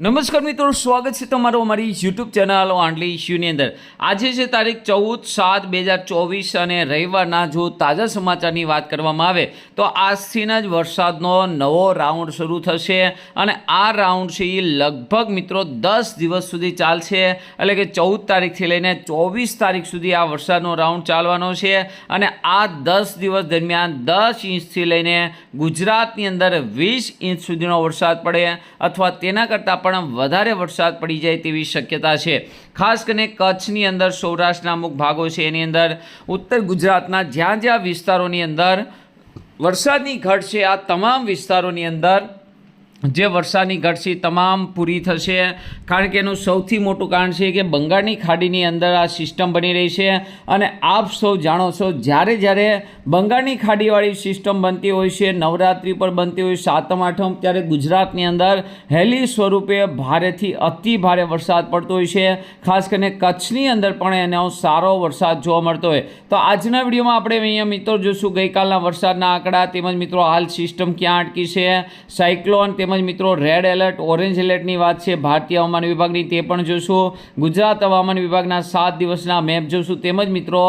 નમસ્કાર મિત્રો, સ્વાગત છે તમારું અમારી યુટ્યુબ ચેનલ આંડલી ઇશ્યુની અંદર. આજે છે તારીખ ચૌદ સાત બે હજાર ચોવીસ અને રવિવારના જો તાજા સમાચારની વાત કરવામાં આવે, તો આજથીના જ વરસાદનો નવો રાઉન્ડ શરૂ થશે અને આ રાઉન્ડ છે એ લગભગ મિત્રો દસ દિવસ સુધી ચાલશે. એટલે કે ચૌદ તારીખથી લઈને ચોવીસ તારીખ સુધી આ વરસાદનો રાઉન્ડ ચાલવાનો છે અને આ દસ દિવસ દરમિયાન દસ ઇંચથી લઈને ગુજરાતની અંદર વીસ ઇંચ સુધીનો વરસાદ પડે અથવા તેના કરતાં પણ વધારે વરસાદ પડી જાય તેવી શક્યતા છે. ખાસ કરીને કચ્છની અંદર સૌરાષ્ટ્રના અમુક ભાગો છે, એની અંદર ઉત્તર ગુજરાતના જ્યાં જ્યાં વિસ્તારોની અંદર વરસાદની ઘટ છે, આ તમામ વિસ્તારોની અંદર જે વરસાદની ઘટસી તમામ પૂરી થશે. કારણ કે એનું સૌથી મોટું કારણ છે કે બંગાળની ખાડીની અંદર આ સિસ્ટમ બની રહી છે અને આપ સૌ જાણો છો જ્યારે જ્યારે બંગાળની ખાડીવાળી સિસ્ટમ બનતી હોય છે, નવરાત્રિ પર બનતી હોય, સાતમ, આઠમ, ત્યારે ગુજરાતની અંદર હેલી સ્વરૂપે ભારેથી અતિ ભારે વરસાદ પડતો હોય છે. ખાસ કરીને કચ્છની અંદર પણ એનો સારો વરસાદ જોવા મળતો હોય. તો આજના વિડીયોમાં આપણે અહીંયા મિત્રો જોશું ગઈકાલના વરસાદના આંકડા તેમજ મિત્રો હાલ સિસ્ટમ ક્યાં અટકી છે, સાયક્લોન તેમજ મિત્રો રેડ એલર્ટ ઓરેન્જ એલર્ટની વાત છે ભારતીય હવામાન વિભાગની, તે પણ જોશું. ગુજરાત હવામાન વિભાગના સાત દિવસના મેપ જોશું. તેમજ મિત્રો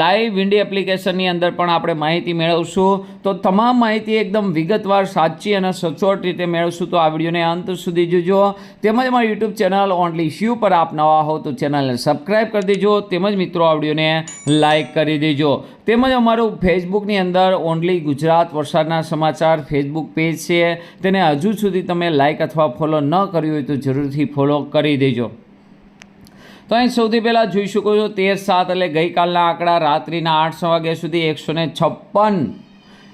લાઈવ વિન્ડી એપ્લિકેશનની અંદર પણ આપણે માહિતી મેળવશું. તો તમામ માહિતી એકદમ વિગતવાર, સાચી અને સચોટ રીતે મેળવશું. તો આ વિડીયોને અંત સુધી જોજો. તેમજ અમારી યુટ્યુબ ચેનલ ઓનલી શ્યુ પર આપ નવા હો તો ચેનલને સબસ્ક્રાઈબ કરી દેજો. તેમજ મિત્રો, આ વિડીયોને લાઈક કરી દેજો. તેમજ અમારું ફેસબુકની અંદર ઓનલી ગુજરાત વરસાદના સમાચાર ફેસબુક પેજ છે. તેને હજુ સુધી તમે લાઇક અથવા ફોલો ન કર્યું હોય તો જરૂરથી ફોલો કરી દેજો. તો અહીં સૌથી પહેલાં જોઈ શકો છો તેર સાત એટલે ગઈકાલના આંકડા રાત્રિના આઠ વાગ્યા સુધી એકસો ને છપ્પન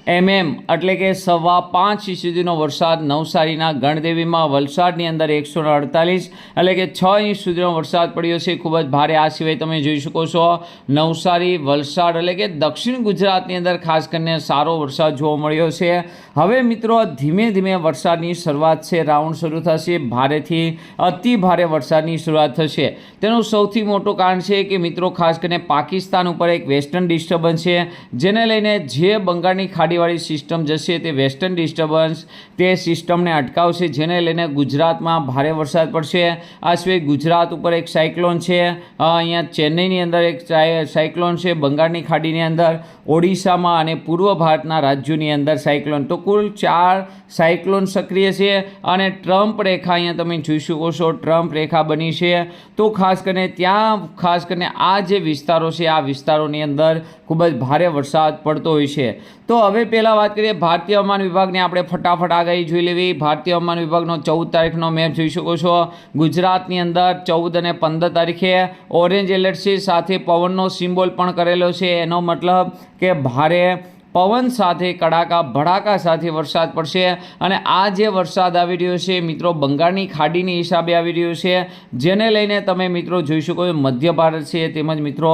એમએમ એટલે કે સવા પાંચ ઇંચ સુધીનો વરસાદ નવસારીના ગણદેવીમાં વલસાડની અંદર એકસો અડતાલીસ, એટલે કે છ ઇંચ સુધીનો વરસાદ પડ્યો છે. ખૂબ જ ભારે. આ સિવાય તમે જોઈ શકો છો, નવસારી, વલસાડ, એટલે કે દક્ષિણ ગુજરાતની અંદર ખાસ કરીને સારો વરસાદ જોવા મળ્યો છે. હવે મિત્રો, ધીમે ધીમે વરસાદની શરૂઆત છે, રાઉન્ડ શરૂ થશે. ભારેથી અતિ ભારે વરસાદની શરૂઆત થશે. તેનું સૌથી મોટું કારણ છે કે મિત્રો, ખાસ કરીને પાકિસ્તાન ઉપર એક વેસ્ટર્ન ડિસ્ટર્બન્સ છે, જેને લઈને જે બંગાળની ખાડીવાળી સિસ્ટમ જશે, તે વેસ્ટર્ન ડિસ્ટર્બન્સ, તે સિસ્ટમને અટકાવશે, જેને લઈને ગુજરાતમાં ભારે વરસાદ પડશે. આ સિવાય ગુજરાત ઉપર એક સાયક્લોન છે. અહીંયા ચેન્નઈની અંદર એક સાય- સાયક્લોન છે, બંગાળની ખાડીની અંદર, ઓડિશામાં અને પૂર્વ ભારતના રાજ્યોની અંદર સાયક્લોન. તો કુલ ચાર સાયક્લોન સક્રિય છે અને ટ્રમ્પ રેખા અહીંયા તમે જોઈ શકો છો, ટ્રમ્પ રેખા બની છે. તો ખાસ કરીને ત્યાં, ખાસ કરીને આ જે વિસ્તારો છે, આ વિસ્તારોની અંદર ખૂબ જ ભારે વરસાદ પડતો હોય છે. તો હવે પહેલાં વાત કરીએ ભારતીય હવામાન વિભાગની. આપણે ફટાફટ આગાહી જોઈ લેવી. ભારતીય હવામાન વિભાગનો ચૌદ તારીખનો મેપ જોઈ શકો છો. ગુજરાતની અંદર ચૌદ અને પંદર તારીખે ઓરેન્જ એલર્ટ છે. સાથે પવનનો સિમ્બોલ પણ કરેલો છે. એનો મતલબ કે ભારે પવન સાથે, કડાકા ભડાકા સાથે વરસાદ પડશે અને આ જે વરસાદ આવી રહ્યો છે, મિત્રો, બંગાળની ખાડીની હિસાબે આવી રહ્યો છે. જેને લઈને તમે, મિત્રો, જોઈ શકો છો, મધ્ય ભારત છે, તેમજ, મિત્રો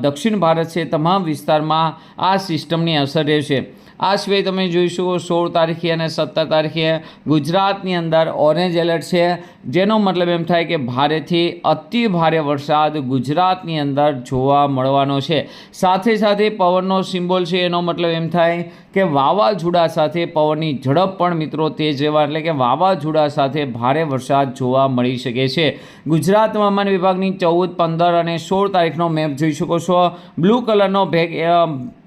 દક્ષિણ ભારત છે, તમામ વિસ્તારમાં આ સિસ્ટમની અસર રહેશે. આ સિવાય તમે જોઈ શકો સોળ તારીખે અને સત્તર તારીખે ગુજરાતની અંદર ઓરેન્જ એલર્ટ છે, જેનો મતલબ એમ થાય કે ભારેથી અતિ ભારે વરસાદ ગુજરાતની અંદર જોવા મળવાનો છે. સાથે સાથે પવનનો સિમ્બોલ છે, એનો મતલબ એમ થાય કે વાવાઝોડા સાથે પવનની ઝડપ પણ મિત્રો તેજ રહેવા, એટલે કે વાવાઝોડા સાથે ભારે વરસાદ જોવા મળી શકે છે. ગુજરાત હવામાન વિભાગની ચૌદ, પંદર અને સોળ તારીખનો મેપ જોઈ શકો છો. બ્લુ કલરનો ભેગ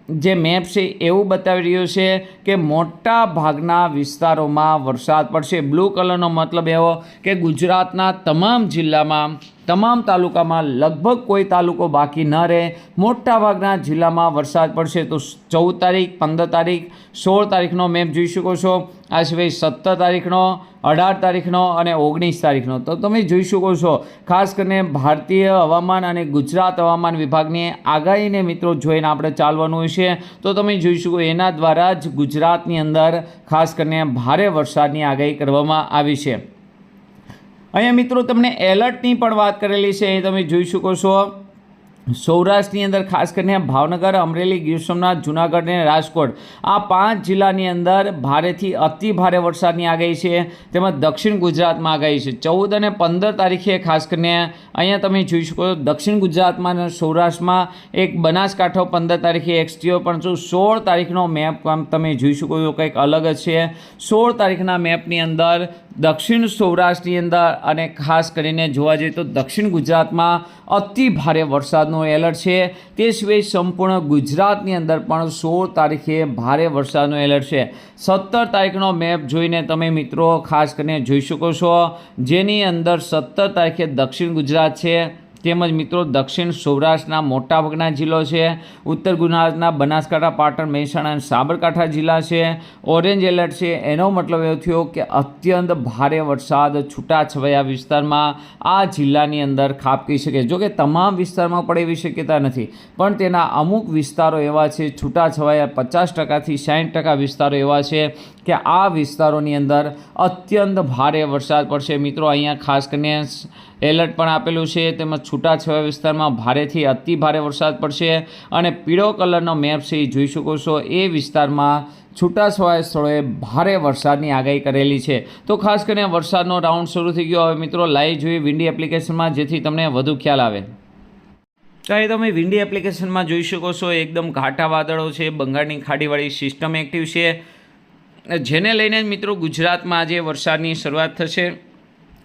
જે મેપ છે એવું બતાવી રહ્યું છે કે મોટા ભાગના વિસ્તારોમાં વરસાદ પડશે. બ્લુ કલરનો મતલબ એવો કે ગુજરાતના તમામ જિલ્લામાં તમામ તાલુકામાં લગભગ કોઈ તાલુકો બાકી ન રહે. મોટાભાગના જિલ્લામાં વરસાદ પડશે તો ચૌદ તારીખ, પંદર તારીખ, સોળ તારીખનો મેપ જોઈ શકો છો. આ સિવાય સત્તર તારીખનો, અઢાર તારીખનો અને ઓગણીસ તારીખનો. તો તમે જોઈ શકો છો, ખાસ કરીને ભારતીય હવામાન અને ગુજરાત હવામાન વિભાગની આગાહીને મિત્રો જોઈને આપણે ચાલવાનું છે. તો તમે જોઈ શકો એના દ્વારા જ ગુજરાતની અંદર ખાસ કરીને ભારે વરસાદની આગાહી કરવામાં આવી છે. અહીંયા મિત્રો તમને એલર્ટની પણ વાત કરેલી છે અહીં તમે જોઈ શકો છો. સૌરાષ્ટ્રની અંદર ખાસ કરીને ભાવનગર, અમરેલી, ગીર સોમનાથ, જુનાગઢ અને રાજકોટ, આ પાંચ જિલ્લાની અંદર ભારેથી અતિ ભારે વરસાદની આગાહી છે. તેમજ દક્ષિણ ગુજરાતમાં આગાહી છે. ચૌદ અને પંદર તારીખે ખાસ કરીને અહીંયા તમે જોઈ શકો છો, દક્ષિણ ગુજરાતમાં સૌરાષ્ટ્રમાં એક બનાસકાંઠો પંદર તારીખે એક્સટીઓ પણ છું. સોળ તારીખનો મેપ તમે જોઈ શકો છો, કંઈક અલગ જ છે. સોળ તારીખના મેપની અંદર દક્ષિણ સૌરાષ્ટ્રની અંદર અને ખાસ કરીને જોવા જઈએ તો દક્ષિણ ગુજરાતમાં અતિ ભારે વરસાદનો એલર્ટ છે. તે સિવાય સંપૂર્ણ ગુજરાતની અંદર પણ સોળ તારીખે ભારે વરસાદનો એલર્ટ છે. સત્તર તારીખનો મેપ જોઈને તમે મિત્રો ખાસ કરીને જોઈ શકો છો. જેની અંદર સત્તર તારીખે દક્ષિણ ગુજરાત છે. તેમજ મિત્રો દક્ષિણ સૌરાષ્ટ્રના મોટાભાગના જિલ્લો છે. ઉત્તર ગુજરાતના બનાસકાંઠા, પાટણ, મહેસાણા અને સાબરકાંઠા જિલ્લા છે. ઓરેન્જ એલર્ટ છે. એનો મતલબ એવો થયો કે અત્યંત ભારે વરસાદ, છૂટાછવાયા વિસ્તારમાં આ જિલ્લાની અંદર ખાબકી શકે. જો કે તમામ વિસ્તારમાં પડે એવી શક્યતા નથી. પણ તેના અમુક વિસ્તારો એવા છે, છૂટાછવાયા પચાસ ટકાથી સાઠ ટકા વિસ્તારો એવા છે કે આ વિસ્તારોની અંદર અત્યંત ભારે વરસાદ પડશે. મિત્રો, અહીંયા ખાસ કરીને એલર્ટ પણ આપેલું છે. તેમજ છૂટાછવાયા વિસ્તારમાં ભારેથી અતિ ભારે વરસાદ પડશે અને પીળો કલરનો મેપ છે, એ જોઈ શકો છો. એ વિસ્તારમાં છૂટાછવાયા સ્થળોએ ભારે વરસાદની આગાહી કરેલી છે. તો ખાસ કરીને વરસાદનો રાઉન્ડ શરૂ થઈ ગયો. હવે મિત્રો, લાઈવ જોઈએ વિન્ડી એપ્લિકેશનમાં, જેથી તમને વધુ ખ્યાલ આવે. તો એ તમે વિન્ડી એપ્લિકેશનમાં જોઈ શકો છો, એકદમ ઘાટા વાદળો છે, બંગાળની ખાડીવાળી સિસ્ટમ એક્ટિવ છે. જેને લઈને મિત્રો ગુજરાતમાં આજે વરસાદની શરૂઆત થશે.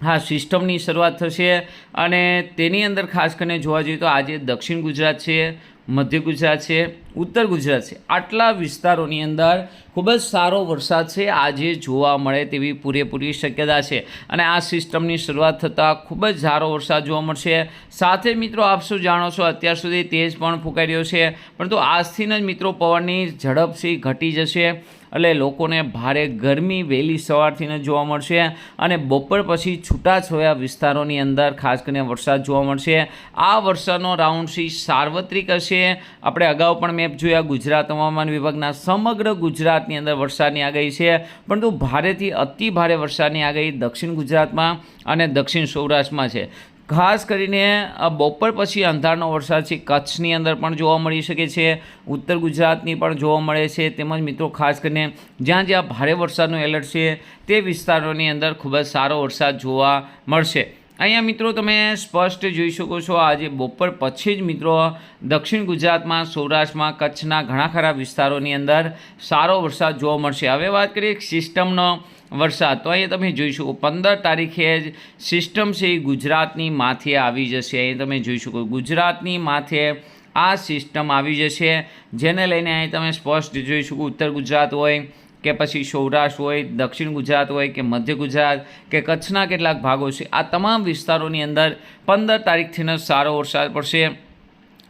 હા, સિસ્ટમની શરૂઆત થશે અને તેની અંદર ખાસ કરીને જોવા જઈએ તો આજે દક્ષિણ ગુજરાત છે, મધ્ય ગુજરાત છે, ઉત્તર ગુજરાત છે. આટલા વિસ્તારોની અંદર ખૂબ જ સારો વરસાદ છે, આજે જોવા મળે તેવી પૂરેપૂરી શક્યતા છે. અને આ સિસ્ટમની શરૂઆત થતાં ખૂબ જ સારો વરસાદ જોવા મળશે. સાથે મિત્રો આપ શું જાણો છો, અત્યાર સુધી તેજ પણ ફૂંકાઈ રહ્યો છે, પરંતુ આજથી જ મિત્રો પવનની ઝડપ ઘટી જશે. એટલે લોકોને ભારે ગરમી વહેલી સવારથી જોવા મળશે અને બપોર પછી છૂટાછવાયા વિસ્તારોની અંદર ખાસ કરીને વરસાદ જોવા મળશે. આ વરસાદનો રાઉન્ડ સી સાર્વત્રિક હશે. આપણે અગાઉ પણ મેપ જોયા, ગુજરાત હવામાન વિભાગના સમગ્ર ગુજરાતની અંદર વરસાદની આગાહી છે. પરંતુ ભારેથી અતિ ભારે વરસાદની આગાહી દક્ષિણ ગુજરાતમાં અને દક્ષિણ સૌરાષ્ટ્રમાં છે. ખાસ કરીને બપોર પછી અંધારનો વરસાદ છે, કચ્છની અંદર પણ જોવા મળી શકે છે, ઉત્તર ગુજરાતની પણ જોવા મળે છે. તેમજ મિત્રો, ખાસ કરીને જ્યાં જ્યાં ભારે વરસાદનું એલર્ટ છે, તે વિસ્તારોની અંદર ખૂબ જ સારો વરસાદ જોવા મળશે. અહીંયા મિત્રો તમે સ્પષ્ટ જોઈ શકો છો, આજે બપોર પછી જ મિત્રો દક્ષિણ ગુજરાતમાં, સૌરાષ્ટ્રમાં, કચ્છના ઘણા ખરા વિસ્તારોની અંદર સારો વરસાદ જોવા મળશે. હવે વાત કરીએ સિસ્ટમનો વરસાદ. તો અહીંયા તમે જોઈ શકો, પંદર તારીખે જ સિસ્ટમ છે એ ગુજરાતની માથે આવી જશે. અહીં તમે જોઈ શકો, ગુજરાતની માથે આ સિસ્ટમ આવી જશે, જેને લઈને અહીં તમે સ્પષ્ટ જોઈ શકો, ઉત્તર ગુજરાત હોય કે પછી સૌરાષ્ટ્ર હોય, દક્ષિણ ગુજરાત હોય કે મધ્ય ગુજરાત કે કચ્છના કેટલાક ભાગો છે. આ તમામ વિસ્તારોની અંદર પંદર તારીખથી જ સારો વરસાદ પડશે.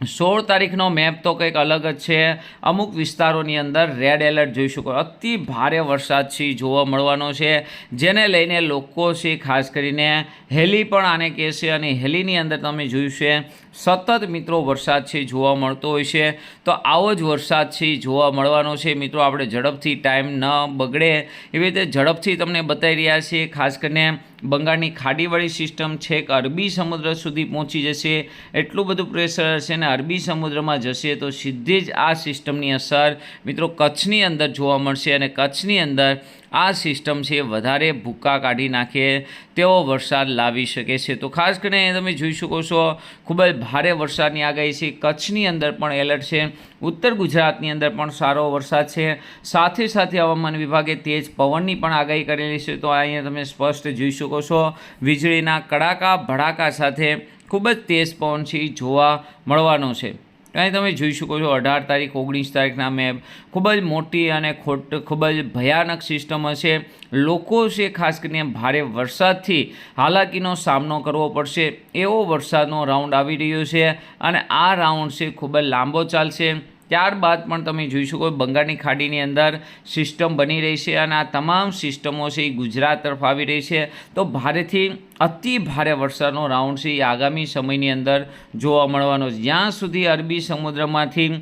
સોળ તારીખનો મેપ તો કંઈક અલગ જ છે. અમુક વિસ્તારોની અંદર રેડ એલર્ટ જોઈ શકો અતિ ભારે વરસાદ છે જોવા મળવાનો છે. જેને લઈને લોકો છે, ખાસ કરીને હેલી પણ આને કહેશે અને હેલીની અંદર તમે જોયું છે, સતત મિત્રો વરસાદ છે જોવા મળતો હોય છે. તો આવો જ વરસાદ છે જોવા મળવાનો છે. મિત્રો, આપણે ઝડપથી ટાઈમ ન બગડે. એવી રીતે ઝડપથી તમને બતાવી રહ્યા છીએ. ખાસ કરીને બંગાળની ખાડીવાળી સિસ્ટમ છેક અરબી સમુદ્ર સુધી પહોંચી જશે, એટલું બધું પ્રેશર હશે ને અરબી સમુદ્રમાં જશે તો સીધી જ આ સિસ્ટમની અસર મિત્રો કચ્છની અંદર જોવા મળશે અને કચ્છની અંદર આ સિસ્ટમ છે, વધારે ભૂક્કા કાઢી નાખે, તેવો વરસાદ લાવી શકે છે. તો ખાસ કરીને તમે જોઈ શકો છો, ખૂબ જ ભારે વરસાદની આગાહી છે. કચ્છની અંદર પણ એલર્ટ છે. ઉત્તર ગુજરાતની અંદર પણ સારો વરસાદ છે. સાથે સાથે હવામાન વિભાગે તેજ પવનની પણ આગાહી કરેલી છે. તો અહીંયા તમે સ્પષ્ટ જોઈ શકો છો, વીજળીના કડાકા ભડાકા સાથે ખૂબ જ તેજ પવન છે, જોવા મળવાનો છે. અહીં તમે જોઈ શકો છો અઢાર તારીખ, ઓગણીસ તારીખના મેપ ખૂબ જ મોટી અને ખોટ, ખૂબ જ ભયાનક સિસ્ટમ હશે. લોકો છે ખાસ કરીને ભારે વરસાદથી હાલાકીનો સામનો કરવો પડશે. એવો વરસાદનો રાઉન્ડ આવી રહ્યો છે અને આ રાઉન્ડ છે ખૂબ જ લાંબો ચાલશે. ત્યારબાદ પણ તમે જોઈ શકો બંગાળની ખાડીની અંદર સિસ્ટમ બની રહી છે અને આ તમામ સિસ્ટમો છે એ ગુજરાત તરફ આવી રહી છે. તો ભારેથી અતિ ભારે વરસાદનો રાઉન્ડ છે. એ આગામી સમયની અંદર જોવા મળવાનો જ્યાં સુધી અરબી સમુદ્રમાંથી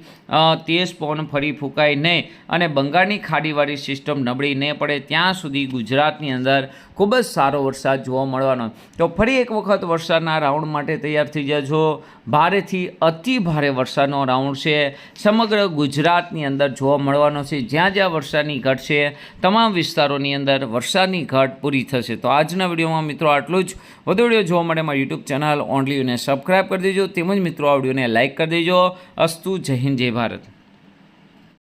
તેજ પવન ફરી ફૂંકાય નહીં અને બંગાળની ખાડીવાળી સિસ્ટમ નબળી નહીં પડે, ત્યાં સુધી ગુજરાતની અંદર ખૂબ જ સારો વરસાદ જોવા મળવાનો તો ફરી એક વખત વરસાદના રાઉન્ડ માટે તૈયાર થઈ જજો. ભારેથી અતિ ભારે વરસાદનો રાઉન્ડ છે. સમગ્ર ગુજરાતની અંદર જોવા મળવાનો છે. જ્યાં જ્યાં વરસાદની ઘટ છે, તમામ વિસ્તારોની અંદર વરસાદની ઘટ પૂરી થશે. તો આજના વિડીયોમાં મિત્રો આટલું વધુ વીડિયો જોવા માટે મારી યુટ્યુબ ચેનલ ઓનલીને સબસ્ક્રાઈબ કરી દેજો. તેમજ મિત્રો, આ વિડીયોને લાઇક કરી દેજો. અસ્તુ, જય હિન્દ, જય ભારત.